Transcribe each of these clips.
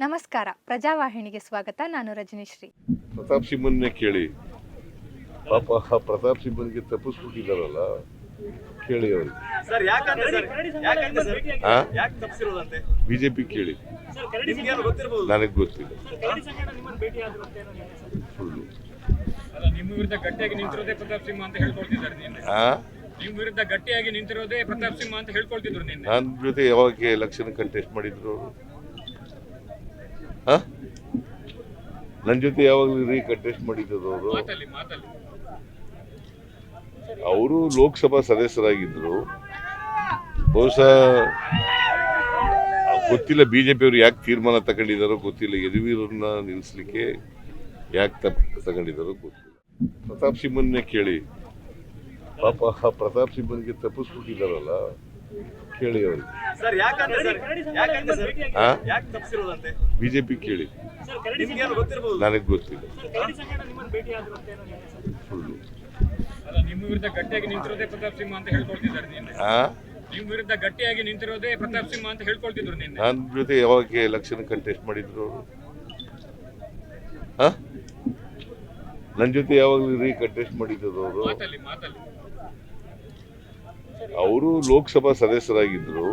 ನಮಸ್ಕಾರ. ಪ್ರಜಾವಾಹಿನಿಗೆ ಸ್ವಾಗತ. ನಾನು ರಜನಿಶ್ರೀ. ಪ್ರತಾಪ್ ಸಿಂಹನ್ನೇ ಕೇಳಿ. ಪಾಪ ಆ ಪ್ರತಾಪ್ ಸಿಂಹನ್ಗೆ ತಪ್ಪಿಸ್ಬಿಟ್ಟಿದ್ದಾರಲ್ಲ. ಕೇಳಿ ಅವರು. ಸರ್ ಯಾಕಂದ್ರೆ ಸರ್ ಯಾಕಂದ್ರೆ ಸರ್ ಆ? ಯಾಕೆ ತಪ್ಪಿಸಿರೋದಂತೆ? ಬಿಜೆಪಿ ಕೇಳಿ. ನಿಮ್ಗೇನು ಗೊತ್ತಿರ್ಬೋದು? ನನಗೆ ಗೊತ್ತಿಲ್ಲ. ಸುಳ್ಳು ಅಲ್ಲ ನಿಮ್ಮ ವಿರುದ್ಧ ಗಟ್ಟಿಯಾಗಿ ನಿಂತಿರೋದೇ ಪ್ರತಾಪ್ ಸಿಂಹ ಅಂತ ಹೇಳ್ಕೊಳ್ತಿದ್ದಾರೆ ನಿನ್ನೆ. ಆ? ನಿಮ್ಮ ವಿರುದ್ಧ ಗಟ್ಟಿಯಾಗಿ ನಿಂತಿರೋದೇ ಪ್ರತಾಪ್ ಸಿಂಹ ಅಂತ ಹೇಳ್ಕೊಳ್ತಿದ್ರು ನಿನ್ನೆ. ನನ್ನ ಜೊತೆ ಯಾವಾಗ ಎಲೆಕ್ಷನ್ ಕಂಟೆಸ್ಟ್ ಮಾಡಿದ್ರು ಅವರು? ನನ್ನ ಜೊತೆ ಯಾವಾಗಲೂ ರೀ ಕಂಟೆಸ್ಟ್ ಮಾಡಿದ್ರು ಅವರು. ಅವರು ಲೋಕಸಭಾ ಸದಸ್ಯರಾಗಿದ್ದರು ಬಹುಶಃ ಗೊತ್ತಿಲ್ಲ ಬಿಜೆಪಿ ಅವರು ಯಾಕೆ ತೀರ್ಮಾನ ತಗೊಂಡಿದ್ದಾರೋ ಗೊತ್ತಿಲ್ಲ. ಯದುವೀರನ್ನ ನಿಲ್ಲಿಸ್ಲಿಕ್ಕೆ ಯಾಕೆ ತಪ್ಪ ತಗೊಂಡಿದ್ದಾರೋ ಗೊತ್ತಿಲ್ಲ. ಪ್ರತಾಪ್ ಸಿಂಹನ್ನೇ ಕೇಳಿ. ಪಾಪ ಪ್ರತಾಪ್ ಸಿಂಹನ್ಗೆ ತಪ್ಪಿಸ್ಬಿಟ್ಟಿದಾರಲ್ಲ ಕೇಳಿ ಅವರು. ಸರ್ ಯಾಕಂದ್ರೆ ಸರ್ ಯಾಕಂದ್ರೆ ಸರ್ ಯಾಕೆ ತಪ್ಪಿಸಿರೋದಂತೆ ಬಿಜೆಪಿ ಕೇಳಿ. ನನಗೆ ಗೊತ್ತಿಲ್ಲ. ಸುಳ್ಳು ಅಲ್ಲ ನಿಮ್ಮ ವಿರುದ್ಧ ಗಟ್ಟಿಯಾಗಿ ನಿಂತಿರೋದೇ ಪ್ರತಾಪ್ ಸಿಂಹ ಅಂತ ಹೇಳ್ಕೊಳ್ತಿದ್ದಾರೆ ನಿಮ್ಮ ವಿರುದ್ಧ ಗಟ್ಟಿಯಾಗಿ ನಿಂತಿರೋದೇ ಪ್ರತಾಪ್ ಸಿಂಹ ಅಂತ ಹೇಳ್ಕೊಳ್ತಿದ್ರು ನಿನ್ನೆ. ನನ್ನ ಜೊತೆ ಯಾವಾಗ ಎಲೆಕ್ಷನ್ ಕಂಟೆಸ್ಟ್ ಮಾಡಿದ್ರು ಅವರು? ನನ್ನ ಜೊತೆ ಯಾವಾಗ ರೀ ಕಂಟೆಸ್ಟ್ ಮಾಡಿದ್ರು ಅವರು? ಅವರು ಲೋಕಸಭಾ ಸದಸ್ಯರಾಗಿದ್ದರು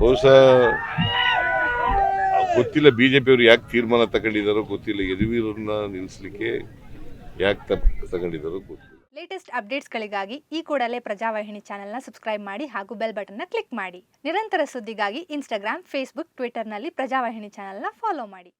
ಬಹುಶಃ ಗೊತ್ತಿಲ್ಲ ಬಿ ಜೆ ಪಿಯವರು ಯಾಕೆ ತೀರ್ಮಾನ ತಗೊಂಡಿದ್ದಾರೋ ಗೊತ್ತಿಲ್ಲ. ಯದುವೀರನ್ನ ನಿಲ್ಲಿಸಲಿಕ್ಕೆ ಯಾಕೆ ತಪ್ಪು ತಗೊಂಡಿದ್ದಾರೋ ಗೊತ್ತಿಲ್ಲ. ಲೇಟೆಸ್ಟ್ ಅಪ್ಡೇಟ್ಸ್ಗಳಿಗಾಗಿ ಈ ಕೂಡಲೇ ಪ್ರಜಾವಾಹಿನಿ ಚಾನೆಲ್ನ ಸಬ್ಸ್ಕ್ರೈಬ್ ಮಾಡಿ ಹಾಗೂ ಬೆಲ್ ಬಟನ್ನ ಕ್ಲಿಕ್ ಮಾಡಿ. ನಿರಂತರ ಸುದ್ದಿಗಾಗಿ ಇನ್ಸ್ಟಾಗ್ರಾಮ್, ಫೇಸ್ಬುಕ್ ಟ್ವಿಟರ್ನಲ್ಲಿ ಪ್ರಜಾವಾಹಿನಿ ಚಾನೆಲ್ನ ಫಾಲೋ ಮಾಡಿ.